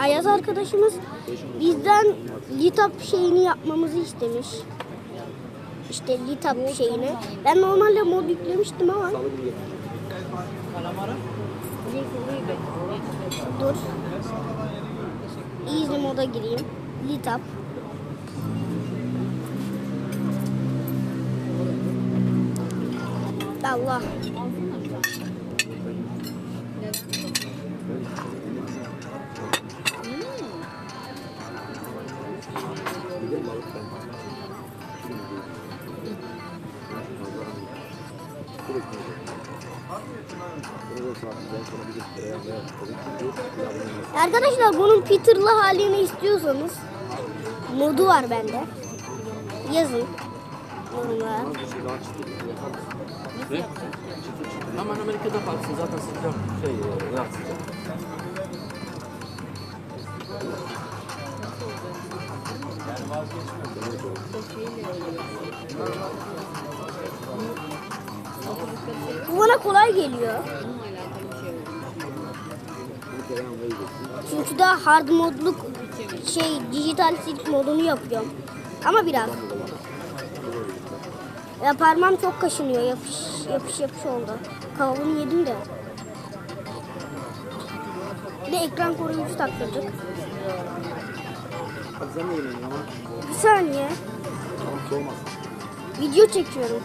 Ayaz arkadaşımız bizden litap şeyini yapmamızı istemiş. İşte litap şeyini. Ben normalde mod yüklemiştim ama dur. Easy moda gireyim. Litap. Allah. Arkadaşlar bunun Peter'lı halini istiyorsanız modu var bende. Yazın. Yorumlara. Amerika'da kalsın zaten sıcak şey e, sıcak. Bu bana kolay geliyor. Çünkü daha hard modluk şey dijital silk modunu yapıyorum. Ama biraz. Ya parmağım çok kaşınıyor. Yapış yapış yapış oldu. Kavunu yedim de. Bir de ekran koruyucu taktırdık. Hadi sen ama Bir saniye. tamam soğumaz. Video çekiyorum.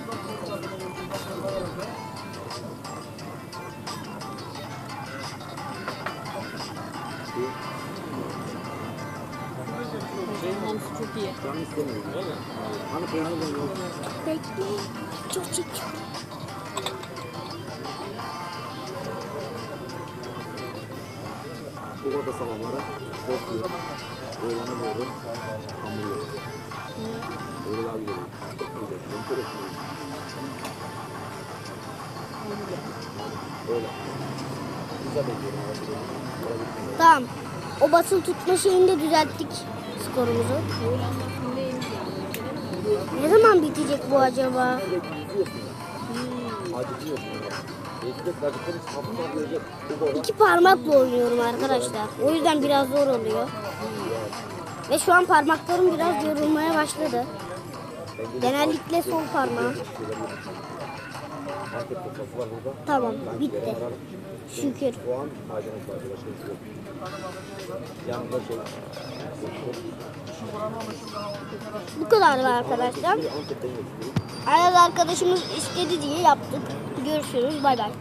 Çok iyi. Ben istemiyorum. Hani yok. Bekle. Çok. Bu arada sabahlara tost yiyor. Öğlene doğru hamur yiyor. Öyle daha gidiyor. Öyle. Güzel bekliyorum. Tamam. O basılı tutma şeyini de düzelttik skorumuzu. Ne zaman bitecek bu acaba? İki parmakla oynuyorum arkadaşlar. O yüzden biraz zor oluyor. Ve şu an parmaklarım biraz yorulmaya başladı. Genellikle sol parmağım. Tamam bitti. Şükür. Bu kadardı arkadaşlar. Ayaz arkadaşımız istedi diye yaptık. Görüşürüz. Bay bay.